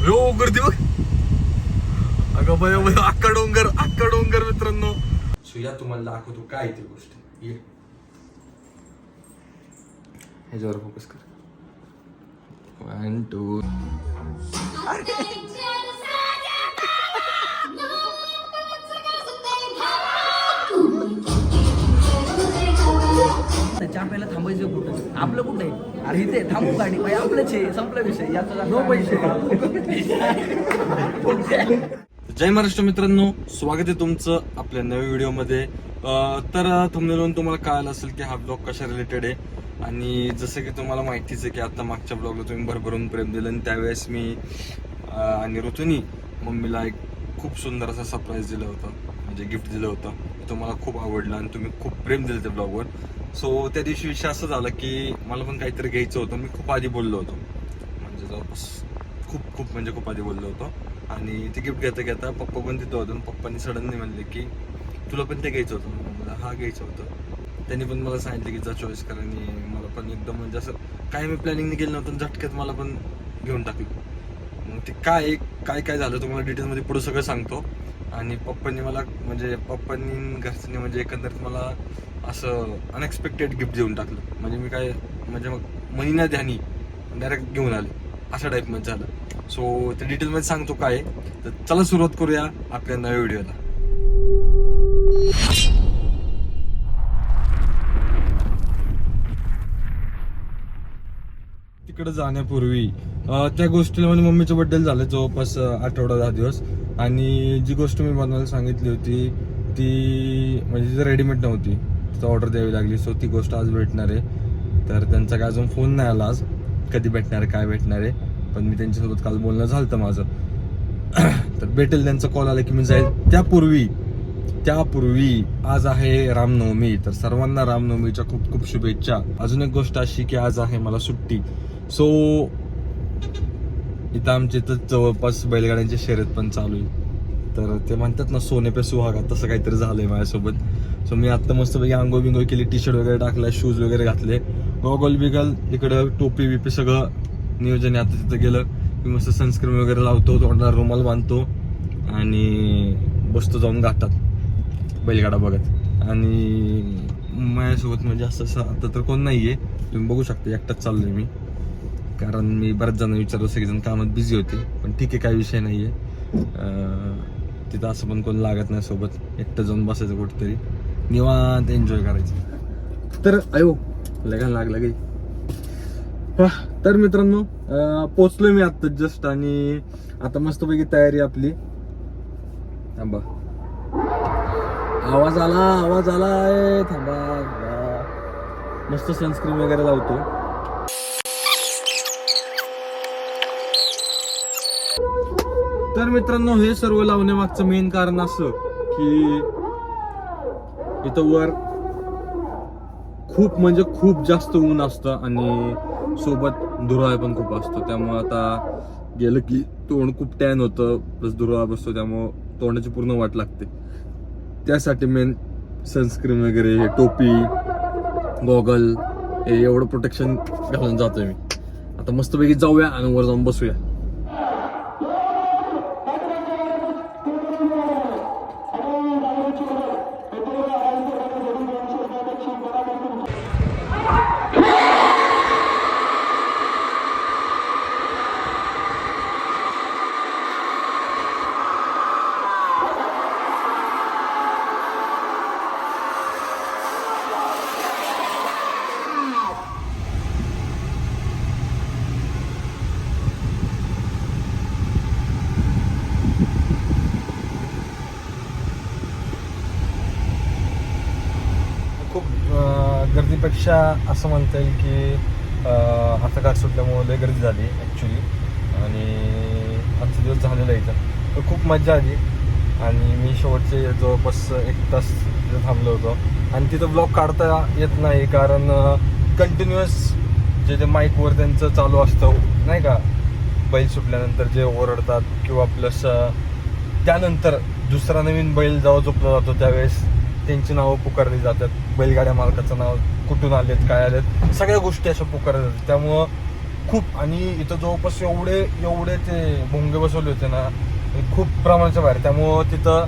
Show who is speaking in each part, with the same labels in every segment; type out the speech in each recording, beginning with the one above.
Speaker 1: यो गर्दी बघ. अगं बया बया अक्का डोंगर अक्का डोंगर मित्रांनो. सो या तुम्हाला दाखवतो काय ती गोष्ट. ये. ह्याच्यावर फोकस कर. वन टू
Speaker 2: चहा प्यायला थांबायचं कुठं? आपलं कुठं आहे? अरे इथे थांबू गाडी. पाय आपलंच आहे संपला विषय. याचा नो पैसे.
Speaker 1: जय महाराष्ट्र मित्रांनो. स्वागत आहे तुमचं आपल्या नव्या व्हिडिओमध्ये. अं, तर तुमने तुम्हाला कळालं असेल की हा ब्लॉग कशा रिलेटेड आहे. आणि जसं की तुम्हाला माहितीच आहे की आता मागच्या ब्लॉगला तुम्ही भरभरून प्रेम दिलं आणि त्यावेळेस मी आणि ऋतूनी मम्मीला एक खूप सुंदर असा सरप्राईज दिलं होतं. म्हणजे गिफ्ट दिलं होतं. ते तुम्हाला खूप आवडलं आणि तुम्ही खूप प्रेम दिलं त्या ब्लॉगवर सो त्या दिवशी विषय असं झाला की मला पण काहीतरी घ्यायचं होतं मी खूप आधी बोललो होतो. म्हणजे जवळपास खूप खूप म्हणजे खूप आधी बोललो होतो. आणि ते गिफ्ट घेता घेता पप्पा पण तिथं होतं आणि पप्पांनी सडनली म्हणले की तुला पण ते घ्यायचं होतं. मला हा घ्यायचं होतं. त्यांनी पण मला सांगितलं की जा चॉईस कर आणि मला पण एकदम म्हणजे असं काय मी प्लॅनिंग केलं नव्हतं झटक्यात मला पण घेऊन टाकलं. ते काय काय काय झालं तुम्हाला डिटेलमध्ये पुढं सगळं सांगतो. आणि पप्पांनी मला म्हणजे पप्पांनी घरच्यांनी म्हणजे एकंदरीत मला असं अनएक्सपेक्टेड गिफ्ट देऊन टाकलं. म्हणजे मी काय म्हणजे मग महिन्या ध्यानी डायरेक्ट घेऊन आले. अशा टाईपमध्ये झालं. सो ते डिटेलमध्ये सांगतो काय तर चला सुरुवात करूया आपल्या नव्या व्हिडिओला. तिकडे जाण्यापूर्वी त्या गोष्टीला म्हणजे मम्मीचं बड्डे झालं जवळपास आठवडा दहा दिवस. आणि जी गोष्ट मी बनवायला सांगितली होती ती म्हणजे ती रेडीमेड नव्हती. तिथं ऑर्डर द्यावी लागली सो ती गोष्ट आज भेटणार आहे. तर त्यांचा काय अजून फोन नाही आला आज. कधी भेटणार काय भेटणार आहे. पण मी त्यांच्यासोबत काल बोलणं झालं माझं. तर भेटेल त्यांचा कॉल आला की मी जाईल. त्यापूर्वी त्यापूर्वी आज आहे रामनवमी. तर सर्वांना रामनवमीच्या खूप खूप शुभेच्छा. अजून एक गोष्ट अशी की आज आहे मला सुट्टी. सो इथं आमच्या इथं जवळपास बैलगाड्यांची शर्यत पण चालू आहे. तर ते म्हणतात ना सोने पे सुहागा तसं काहीतरी झालंय माझ्यासोबत. सो मी आत्ता मस्तपैकी आंघोळ बिंगोळ केली टी शर्ट वगैरे टाकलाय शूज वगैरे घातले. गॉगल बिगल इकडं टोपी बिपी सगळं नियोजन आहे. आता तिथं गेलं मी मस्त सनस्क्रीन वगैरे लावतो तोंडाला रुमाल बांधतो आणि बसतो जाऊन घाटात बैलगाडा बघत. आणि माझ्यासोबत म्हणजे असं असं आता तर कोण नाही आहे तुम्ही बघू शकता एकटाच चाललोय मी. कारण मी बऱ्याच जण विचारलं सगळेजण कामात बिझी होते. पण ठीक आहे काही विषय नाही आहे तिथं असं पण कोण लागत नाही सोबत. एकटं जाऊन बसायचं कुठेतरी. निवांत एन्जॉय करायचं. तर अयो लगान लागला काही तर मित्रांनो अं, पोचलोय मी आता जस्ट आणि आता मस्तपैकी तयारी आपली. थांबा. आवाज आला आवाज आला थांबा. मस्त सनस्क्रीन वगैरे लावतो तर मित्रांनो हे सर्व लावण्यामागचं मेन कारण असं की इथं वर खूप म्हणजे खूप जास्त ऊन असतं आणि सोबत धुराळ पण खूप असतो. त्यामुळं आता गेलं की तोंड खूप टॅन होतं प्लस धुराळ बसतो त्यामुळं तोंडाची पूर्ण वाट लागते. त्यासाठी मेन सनस्क्रीन वगैरे हे टोपी गॉगल हे एवढं प्रोटेक्शन घालून जातोय मी. आता मस्तपैकी जाऊया आणि वर जाऊन बसूया खूप अं, असं म्हणता येईल की अं, सुटल्यामुळे लय गर्दी झाली ॲक्च्युली आणि आजचा दिवस झालेला इथं तर खूप मजा आली. आणि मी शेवटचे जवळपास एक तास तिथं थांबलो होतो. आणि तिथं ब्लॉग काढता येत नाही कारण कंटिन्युअस जे जे माईकवर त्यांचं चालू असतं नाही का? बैल सुटल्यानंतर जे ओरडतात किंवा प्लस त्यानंतर दुसरा नवीन बैल जेव्हा झोपला जातो त्यावेळेस त्यांची नावं पुकारली जातात. बैलगाड्या मालकाचं नाव कुठून आलेत काय आलेत सगळ्या गोष्टी अशा पुकारल्या जातात. त्यामुळं खूप आणि इथं जवळपास एवढे एवढे ते भोंगे बसवले होते ना खूप प्रमाणाच्या बाहेर. त्यामुळं तिथं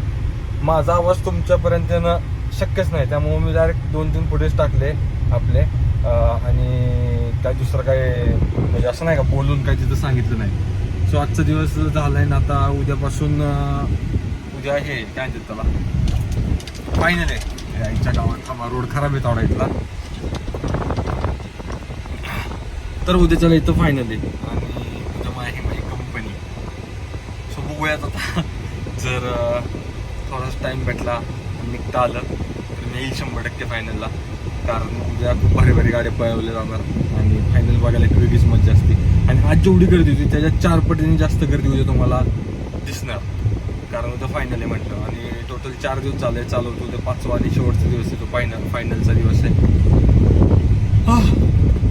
Speaker 1: माझा आवाज तुमच्यापर्यंत येणं शक्यच नाही. त्यामुळं मी डायरेक्ट दोन तीन फुटेज टाकले आपले. आणि काय दुसरं काय म्हणजे असं नाही का बोलून काय तिथं सांगितलं नाही. सो आजचा दिवस झालाय ना आता उद्यापासून उद्या हे काय म्हणतात त्याला? फायनल आहे. आईच्या गावात थांबा. रोड खराब आहे आवडा इथला. तर उद्याच्याला इथं फायनल आहे. आणि उद्या आहे माझी कंपनी सो बघूयात आता. जर थोडासा टाइम भेटला निघता आलं तर मी येईल शंभर टक्के फायनलला कारण उद्या खूप भारी भारी गाड्या पळवल्या जाणार. आणि फायनल बघायला एक वेगळीच मजा असते. आणि आज जेवढी गर्दी होती त्याच्यात चार पटीने जास्त गर्दी उद्या तुम्हाला दिसणार. कारण उद्या फायनल आहे म्हटलं आणि चार दिवस झाले चालवतो उद्या पाचवा आणि शेवटचा दिवस आहे तो फायनल फायनलचा दिवस आहे.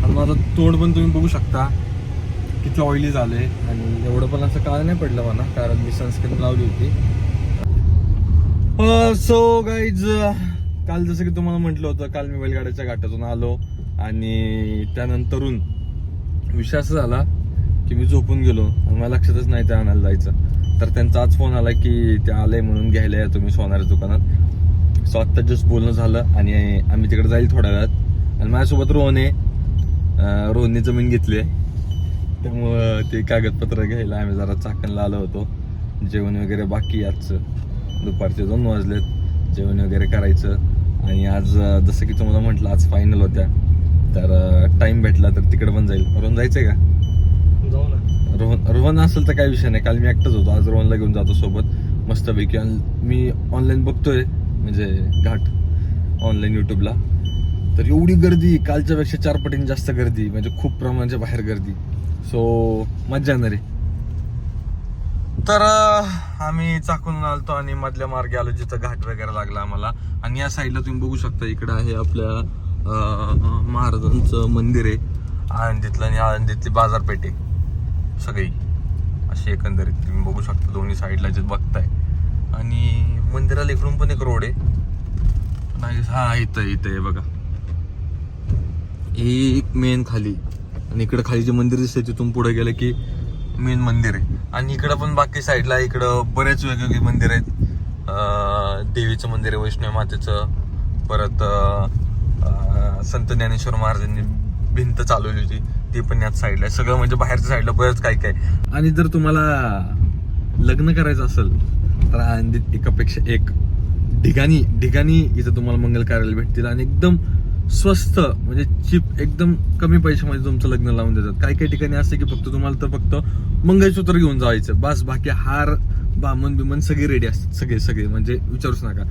Speaker 1: आणि माझं तोंड पण तुम्ही बघू शकता किती ऑइली झाले. आणि एवढं पण असं काळ नाही पडलं मला कारण मी सनस्क्रीन लावली होती. सो गाईज काल जसं की तुम्हाला म्हटलं होतं काल मी बैलगाड्याच्या घाटातून आलो. आणि त्यानंतरून विषय असा झाला की मी झोपून गेलो. आणि मला लक्षातच नाही त्या आणायला जायचं. तर त्यांचा आज फोन आला की ते आलंय म्हणून घ्यायला या तुम्ही सोनाऱ्या दुकानात. सो आत्ता जस्ट बोलणं झालं आणि आम्ही तिकडे जाईल थोड्या वेळात. आणि माझ्यासोबत रोहन आहे. रोहनने जमीन घेतली आहे. त्यामुळं ते कागदपत्र घ्यायला आम्ही जरा चाकणला आलो होतो. जेवण वगैरे बाकी आजचं. दुपारचे दोन वाजलेत. जेवण वगैरे करायचं. आणि आज जसं की तुम्हाला म्हटलं आज फायनल होत्या. तर टाईम भेटला तर तिकडे पण जाईल. रोहन जायचं आहे का?
Speaker 2: जाऊ ना.
Speaker 1: रोहन रोहन असेल तर काही विषय नाही. काल मी एकटाच होतो. आज रोहनला घेऊन जातो सोबत. मस्तपैकी. आणि मी ऑनलाईन बघतोय. म्हणजे घाट. ऑनलाईन युट्यूबला तर एवढी गर्दी कालच्या पेक्षा चार पटीने जास्त गर्दी. म्हणजे खूप प्रमाणाच्या बाहेर गर्दी. सो मजा येणार आहे. तर आम्ही चाकून आलतो आणि मधल्या मार्गे आलो जिथं घाट वगैरे लागला आम्हाला. आणि या साईडला तुम्ही बघू शकता इकडं आहे आपल्या महाराजांचं मंदिर आहे. आळंदीतलं आणि आळंदीतली बाजारपेठ आहे. सगळी. अशी एकंदरीत तुम्ही बघू शकता दोन्ही साईडला जे बघताय. आणि मंदिराला इकडून पण एक रोड आहे. नाही हा इथं इथं आहे बघा. हे एक मेन खाली. आणि इकडं खाली जे मंदिर दिसतंय तिथून पुढे गेलं की मेन मंदिर आहे. आणि इकडं पण बाकी साईडला इकडं बरेच वेगवेगळे मंदिर आहेत. देवीचं मंदिर आहे वैष्णव मातेचं. परत संत ज्ञानेश्वर महाराजांनी भिंत चालवली होती. ते पण याच साईडला आहे. सगळं म्हणजे बाहेरच्या साईडला बरंच काय काय. आणि जर तुम्हाला लग्न करायचं असेल तर आनंदीत एकापेक्षा एक ठिकाणी ठिकाणी इथं तुम्हाला मंगल कार्याला भेटतील आणि एकदम स्वस्त म्हणजे चिप एकदम कमी पैशामध्ये तुमचं लग्न लावून देतात. काही काही ठिकाणी असते की फक्त तुम्हाला तर फक्त मंगळसूत्र घेऊन जायचं बस बाकी हार बामन बिमन सगळे रेडी असतात. सगळे सगळे. म्हणजे विचारूच नका.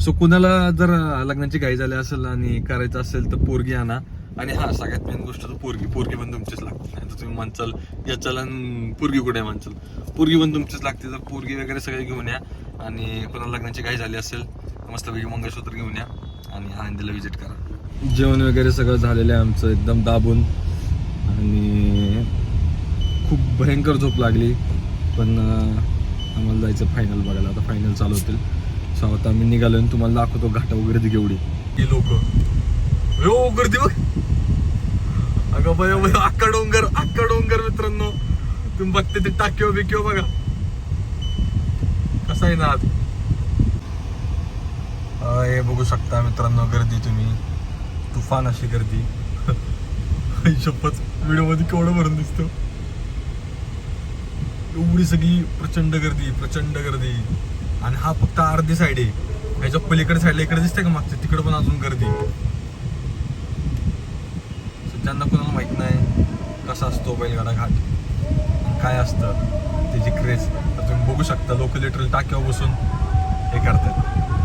Speaker 1: सो कुणाला जर लग्नाची घाई झाली असेल आणि करायचं असेल तर पोरगी आणा. आणि हा सगळ्यात मेन गोष्ट तर पोरगी पोरगी पण तुमचीच लागते. नाही तर तुम्ही म्हणचाल याचाल आणि पोरगी कुठे आहे म्हणचाल? पोरगी पण तुमचीच लागते तर पोरगी वगैरे सगळे घेऊन या. आणि कोणाला लग्नाची घाई झाली असेल मस्तपैकी मंगळसूत्र घेऊन या. आणि आनंदीला व्हिजिट करा. जेवण वगैरे सगळं झालेलं आहे आमचं एकदम दाबून. आणि खूप भयंकर झोप लागली. पण आम्हाला जायचं फायनल बघायला. आता फायनल चालू होतील. सो आता आम्ही निघालो आणि तुम्हाला दाखवतो घाटा वगैरे ती केवढी ही लोक. हो गर्दी बघ. अगं बया बया अक्का डोंगर अक्का डोंगर मित्रांनो. तुम्ही बघते ते टाक्यो बिक्यो बघा. कसा आहे ना आज? हे बघू शकता मित्रांनो गर्दी तुम्ही. तुफान अशी गर्दी. आई शपथ व्हिडिओमध्ये केवढं भरून दिसतो. एवढी सगळी प्रचंड गर्दी प्रचंड गर्दी. आणि हा फक्त अर्धी साईड आहे. ह्याच्या पलीकडे साईडला इकडे दिसते का मागच्या? तिकडे पण अजून गर्दी. ज्यांना कोणाला माहीत नाही कसा असतो बैलगाडा घाट काय असतं त्याची क्रेज तर तुम्ही बघू शकता लोक लिटरल टाक्यावर बसून हे करतात.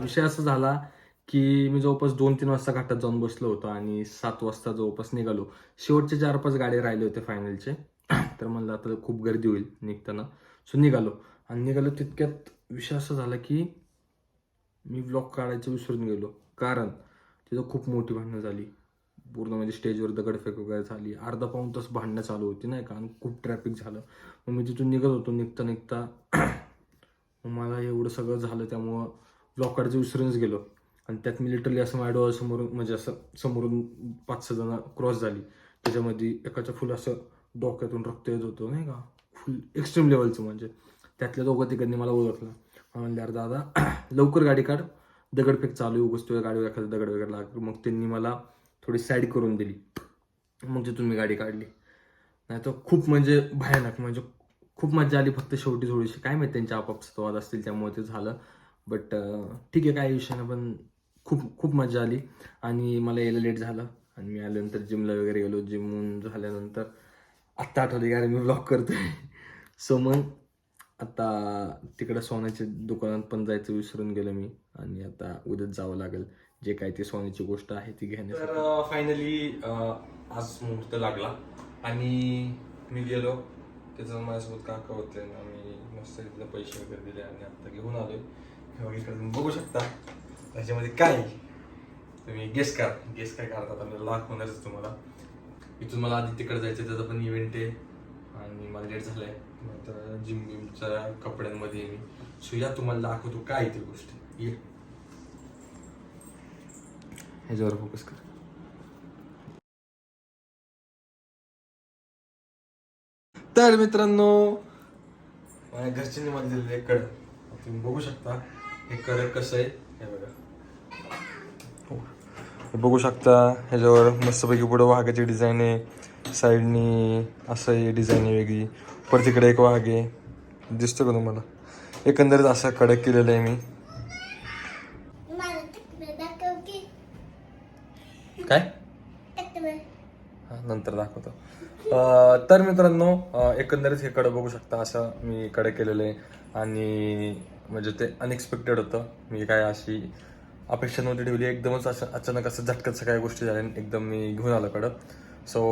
Speaker 1: विषय असा झाला की मी जवळपास दोन तीन वाजता घाटात जाऊन बसलो होतो आणि सात वाजता जवळपास निघालो. शेवटचे चार पाच गाडे राहिले होते फायनलचे तर म्हणलं आता खूप गर्दी होईल निघताना. सो निघालो. आणि निघालो तितक्यात विषय असा झाला की मी ब्लॉग काढायचं विसरून गेलो. कारण तिथं खूप मोठी भांडणं झाली. पूर्ण म्हणजे स्टेजवर दगडफेक वगैरे झाली. अर्धा पाऊन तास भांडणं चालू होती नाही का? आणि खूप ट्रॅफिक झालं. मग मी तिथून निघत होतो. निघता निघता मग मला एवढं सगळं झालं. त्यामुळं ब्लॉक विसरूनच गेलो. आणि त्यात मी लिटरली असं माझ्या डोळ्यासमोरून म्हणजे असं समोरून पाच सहा जण क्रॉस झाली. त्याच्यामध्ये एकाच्या फुल असं डोक्यातून रक्त येत होतं नाही का? फुल एक्स्ट्रीम लेवलचं म्हणजे. त्यातल्या दोघं तिकडनी मला ओळखलं. म्हणले अरे दादा लवकर गाडी काढ. दगडफेक चालू आहे. उगाच गाडीवर एखादा दगड वगैरे लाग मग त्यांनी मला थोडी साईड करून दिली. मग तिथून मी गाडी काढली. नाही तर खूप म्हणजे भयानक म्हणजे खूप मजा आली फक्त शेवटी थोडीशी. काय माहिती त्यांच्या आपापसात वाद असतील त्यामुळे ते झालं. बट ठीक आहे काही विषय नाही पण खूप खूप मजा आली. आणि मला यायला लेट झालं. आणि मी आल्यानंतर जिमला वगैरे गेलो. जिमून झाल्यानंतर आत्ता आठवली कारण मी ब्लॉग करतोय. सो मग आता तिकडं सोन्याच्या दुकानात पण जायचं विसरून गेलो मी. आणि आता उद्याच जावं लागेल. जे काय ती सोन्याची गोष्ट आहे ती घेण्यासाठी. तर फायनली आज मुहूर्त लागला. आणि मी गेलो. त्याचं माझ्यासोबत काका होते आम्ही मस्त तिथले पैसे वगैरे दिले आणि आता घेऊन आलोय. आहे इकडे तुम्ही बघू शकता. त्याच्यामध्ये काय आहे? तुम्ही गेस करा. गेस काय करतात आता? लाख होणारच तुम्हाला. इथून मला आधी तिकडे जायचं त्याचा पण इव्हेंट आहे. आणि मला लेट झालाय. आता जिम बिमच्या कपड्यांमध्ये मी. सो या तुम्हाला दाखवतो काय आहे ती गोष्ट. ये ह्याच्यावर फोकस कर. तर मित्रांनो माझ्या घरच्यांनी मला दिलेलं एक कड. तुम्ही बघू शकता हे कड कसं आहे हे बघा. हो. बघू शकता ह्याच्यावर मस्तपैकी पुढं वाघाची डिझाईन आहे. साईडनी असं आहे डिझाईन आहे वेगळी. परत तिकडे एक वाघ आहे. दिसतो का तुम्हाला? एकंदरीत असं कडक केलेलं आहे मी
Speaker 3: मला तिकडे दाखव की
Speaker 1: काय? नंतर दाखवतो. तर मित्रांनो एकंदरीत हे कडं बघू शकता असं मी कडे केलेलं आहे. आणि म्हणजे ते अनएक्सपेक्टेड होतं. मी काय अशी अपेक्षा नव्हती ठेवली. एकदमच असं अचानक असं झटकत काही गोष्टी झाल्या आणि एकदम मी घेऊन आलो कडं सो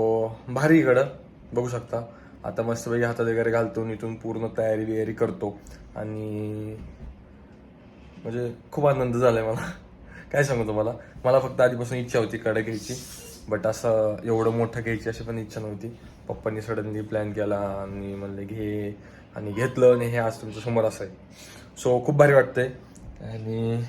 Speaker 1: भारी कडं बघू शकता. आता मस्तपैकी हातात वगैरे घालतो आणि इथून पूर्ण तयारी बियारी करतो. आणि म्हणजे खूप आनंद झालाय मला. काय सांगू तुम्हाला? मला फक्त आधीपासून इच्छा होती कडे घ्यायची बट असं एवढं मोठं घ्यायची अशी पण इच्छा नव्हती. पप्पांनी सडनली प्लॅन केला आणि म्हणले घे आणि घेतलं आणि हे आज तुमच्यासमोर असं आहे. सो खूप भारी वाटतंय. आणि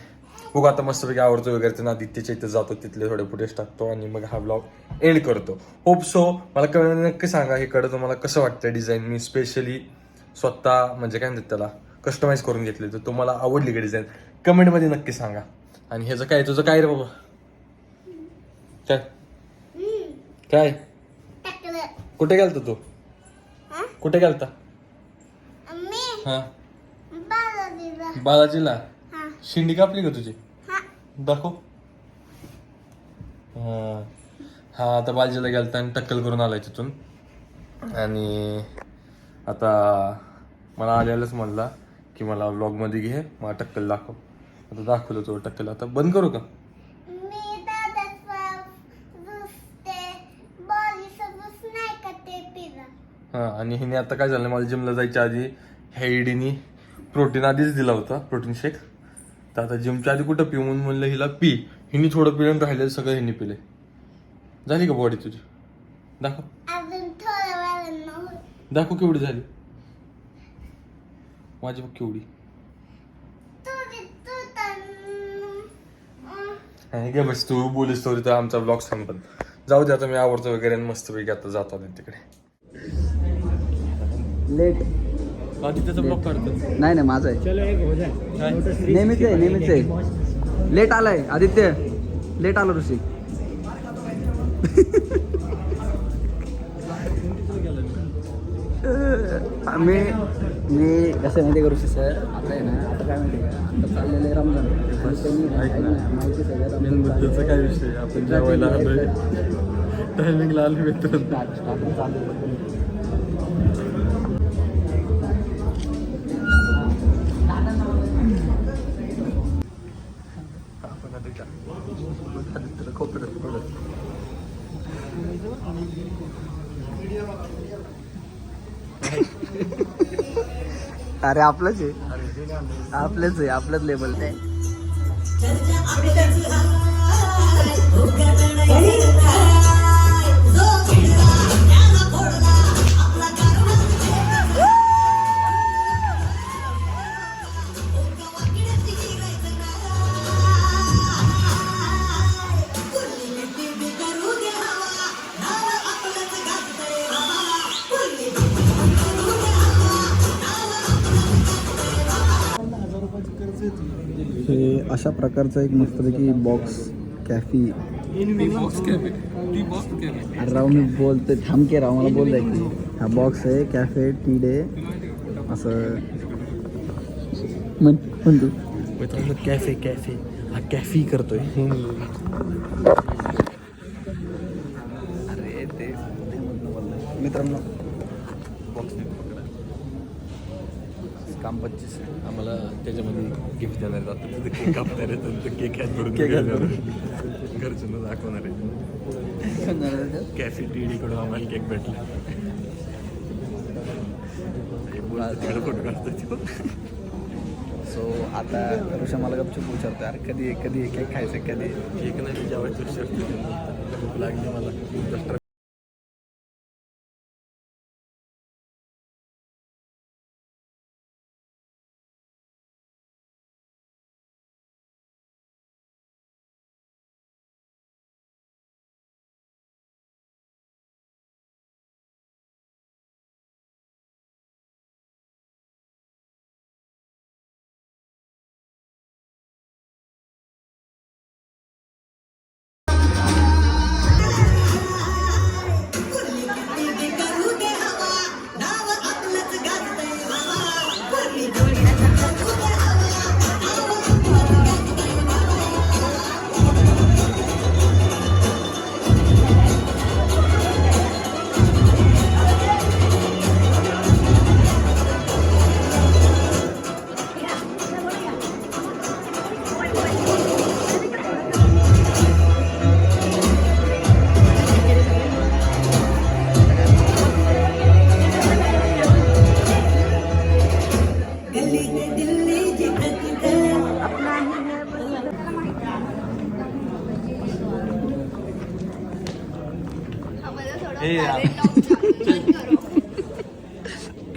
Speaker 1: खूप आता मस्तपैकी आवडतो वगैरे त्यांना आदित्यच्या इथे जातो तिथले थोडे फुटेज टाकतो आणि मग हा ब्लॉग एंड करतो. होप सो मला कमेंट नक्की सांगा हे कडं तुम्हाला कसं वाटतं डिझाईन मी स्पेशली स्वतः म्हणजे काय म्हणतात त्याला कस्टमाइज करून घेतले तर तुम्हाला आवडली का डिझाईन कमेंटमध्ये नक्की सांगा. आणि ह्याचं काय तुझं काय रे बाबा? काय? काय? कुठे गेलता तू? कुठे गेलता? हा?
Speaker 3: बालाजीला?
Speaker 1: शिंडी कापली का तुझी? दाखव. हा. हा आता बालाजीला गेलता आणि टक्कल करून आलाय तिथून. आणि आता मला आलेलंच म्हणला की मला व्लॉगमध्ये घे मला टक्कल दाखव. आता दाखवलं तो टक्कल. आता बंद करू का?
Speaker 3: मी दादाचा ज्यूस ते बॉलीचं ज्यूस नाही का ते पिलं?
Speaker 1: हा आणि हिने आता काय झालं मला जिमला जायच्या आधी ह्या इडीनी प्रोटीन आधीच दिला होता प्रोटीन शेक तर आता जिमच्या आधी कुठं पिऊ म्हणून म्हणलं हिला पी. हिने थोडं पिऊन राहिलेलं सगळं हिने पिले. झाली का बॉडी तुझी? दाखव.
Speaker 3: अजून
Speaker 1: दाखव केवढी झाली. माझी बघ केवढी
Speaker 3: तुझी तू तर अं,
Speaker 1: आणि घे बस तू बोलीस तोरी तर आमचा ब्लॉग संपत जाऊ दे आता मी आवडतो वगैरे आणि मस्तपैकी आता जातो तिकडे.
Speaker 2: लेट
Speaker 1: आधी त्याचा ब्लॉग काढतो.
Speaker 2: नाही नाही माझं आहे. नेहमीच आहे नेहमीच आहे. लेट आलाय आदित्य. लेट आलो ऋषी. मी मी कसं माहिती का ऋषी सर? आता आहे ना आता काय माहिती का? आता चाललेलं आहे रमजान. आणि त्यांनी
Speaker 1: ऐक ना.
Speaker 2: माहिती सगळं
Speaker 1: मेन
Speaker 2: रमजान
Speaker 1: मुद्द्याचा काय विषय आपण जेवायला आलोय. टायमिंगला आलो मित्र
Speaker 2: चालू चालू अरे आपलंच आहे. आपलंच आहे आपलंच लेबल आहे. हे अशा प्रकारचा एक मस्तपैकी बॉक्स कॅफी अरे राव मी बोलते थांब के राव मला बोललाय की. हा बॉक्स आहे कॅफे टी डे असं. म्हण म्हण तू. कॅफे कॅफे हा कॅफी करतोय. अरे ते मित्रांनो काम पच्चीस
Speaker 1: आम्हाला त्याच्यामध्ये गिफ्ट देणार जातं तिथे केक कापणार आहेत तर केक हॅच करून
Speaker 2: करून.
Speaker 1: घरच्यांना दाखवणार आहे. कॅफे टी कडून आम्हाला केक भेटला. बोलतो तिकडे फोटो काढतो तो.
Speaker 2: सो आता ऋषा मला गपचूप विचारतो यार कधी कधी केक खायचं कधी
Speaker 1: केक नाही जेवायचं शर्ट भूक लागली मला.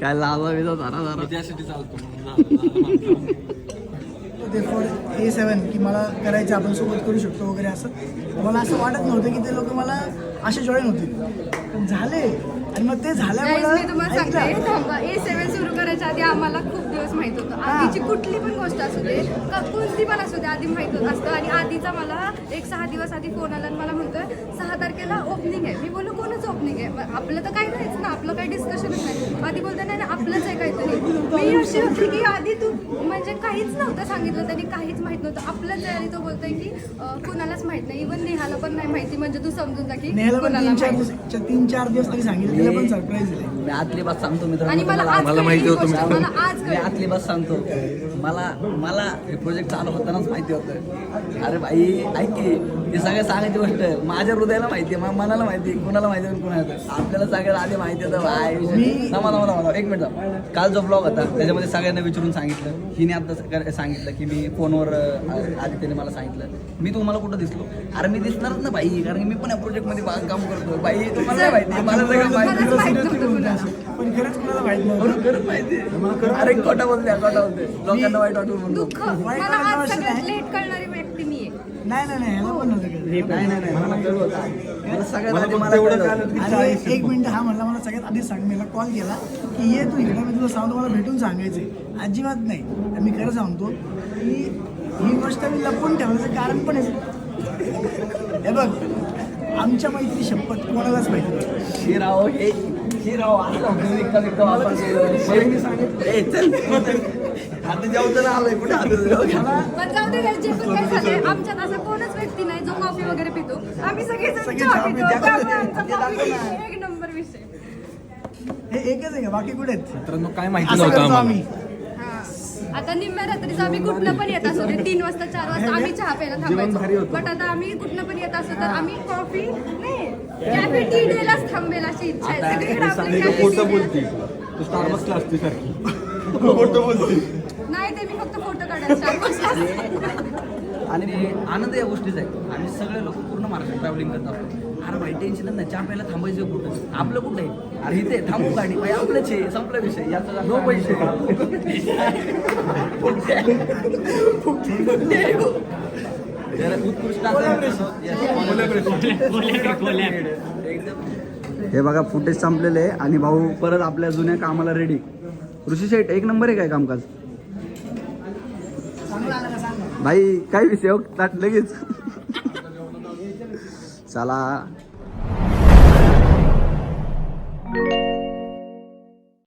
Speaker 2: काय लावा बिजा जरा जरा.
Speaker 1: त्यासाठी चालतो
Speaker 4: ते फॉर ए सेवन की मला करायचं आपण सोबत करू शकतो वगैरे असं. मला असं वाटत नव्हतं की ते लोक मला असे जॉईन होतील. पण झाले. आणि मग ते झाल्यामुळे
Speaker 5: सांगते
Speaker 4: ऐकलं.
Speaker 5: थांबा. ए सेवन सुरू करायच्या आधी आम्हाला दिवस माहीत होतं. आधीची कुठली पण गोष्ट असू दे का कोणती पण असू दे आधी माहीत होत असतं. आणि आधीचा मला एक सहा दिवस आधी फोन आला आणि मला म्हणतोय सहा तारखेला ओपनिंग आहे. मी बोललो कोणाचं ओपनिंग आहे? आपलं तर काही नाहीच ना आपलं काही डिस्कशनच नाही. आधी बोलते नाही नाही, आपलंच आहे काहीतरी. मी अशी होती की आधी तू म्हणजे काहीच नव्हतं सांगितलं त्यांनी काहीच माहीत नव्हतं. आपलंच आहे आणि तो बोलतोय की कोणालाच माहीत नाही. इव्हन नेहाला पण नाही माहिती म्हणजे तू समजून जा की
Speaker 4: तीन चार. दिवस तरी सांगितलं तिला पण सरप्राईज दिले
Speaker 2: मी आतली बात सांगतो
Speaker 5: आणि
Speaker 2: मित्रांनो
Speaker 5: मला. आज
Speaker 1: मला माहिती होतं.
Speaker 5: मला आज
Speaker 2: मी सांगतो. मला मला हे प्रोजेक्ट चालू होतानाच माहिती होतं. अरे भाई ऐक की हे सगळं सांगायची गोष्ट आहे. माझ्या हृदयाला माहिती आहे मनाला माहिती आहे कुणाला माहिती आहे कुणाला आहे. आपल्याला सगळ्यात आधी माहिती होतं भाई
Speaker 4: मी-
Speaker 2: थांबा थांबा थांबा एक मिनिट. काल जो ब्लॉग होता त्याच्यामध्ये सगळ्यांना विचारून सांगितलं. हिने आता सांगितलं की मी फोनवर आदित्यने मला सांगितलं. मी तुम्हाला कुठं दिसलो? अरे मी दिसणारच ना भाई कारण की मी पण या प्रोजेक्टमध्ये काम करतो भाई तुम्हाला नाही माहिती मला सगळं माहिती
Speaker 5: माहीत.
Speaker 4: पण खरंच कुणाला
Speaker 2: खरंच आहे. अरे खोटा बोलते खोटा बोलते. लोकांना वाईट वाटून म्हणतो
Speaker 4: नाही नाही नाही ह्याला पण नव्हतं कळलं.
Speaker 2: नाही नाही नाही मला कळलं होतं मला सगळ्यात
Speaker 1: मला
Speaker 2: आधी कळलं होतं.
Speaker 4: आणि एक मिनिट हा म्हणला मला सगळ्यात आधी सांग मला कॉल केला की ये तू इकडे मी तुला सांगतो मला भेटून सांगायचंय अजिबात नाही आणि मी खरं सांगतो की ही गोष्ट मी लपवून ठेवण्याचं कारण पण आहे हे बघ आमच्या मैत्री शपथ कोणालाच माहिती नाही.
Speaker 2: शिराव हे शिराव असं. ए, चल आता जेवताना आलोय कुठे आता
Speaker 5: पण जाऊ दे guys, जे पण काय झालंय आमच्यात असा कोणच व्यक्ती नाही जो कॉफी वगैरे पितो. आम्ही सगळेजण चहा पितो. त्यामुळे आमचा एक नंबर विषय.
Speaker 4: हे एकच आहे का? बाकी कुठे आहेत?
Speaker 1: मित्रांनो काय माहिती
Speaker 4: असं
Speaker 1: नव्हतं
Speaker 4: करतो
Speaker 1: आम्हाला.
Speaker 4: आम्ही
Speaker 5: हा. आता निम्म्या रात्रीचं आम्ही कुठनं पण येत असतो ते तीन वाजता चार वाजता आम्ही चहा प्यायला थांबायचो. बट आता आम्ही कुठनं पण येत असतो तर आम्ही कॉफी नाही. कॅफे टी डेलाच थांबेल अशी इच्छा आहे. सगळीकडे आपलं day.
Speaker 1: तू स्टारबक्सला असते सारखी. खोटं बोलते
Speaker 5: नाही ते मी फक्त फोटो काढायचा
Speaker 2: आणि आनंद या गोष्टीचा आहे. आम्ही सगळे लोक पूर्ण महाराष्ट्र ट्रॅव्हलिंग करत असतो. अरे भाई टेन्शन नाही चहा प्यायला थांबायचं कुठं? आपलं कुठं आहे? अरे इथे थांबू गाडी. भाई आपलंच आहे संपला विषय. याचा नो पैसे. उत्कृष्ट हे बघा फुटेज संपलेले आहे आणि भाऊ परत आपल्या जुन्या कामाला रेडी ऋषी शेठ एक नंबर आहे काय कामकाज? भाई काय विषय हो? ताट लगेच चला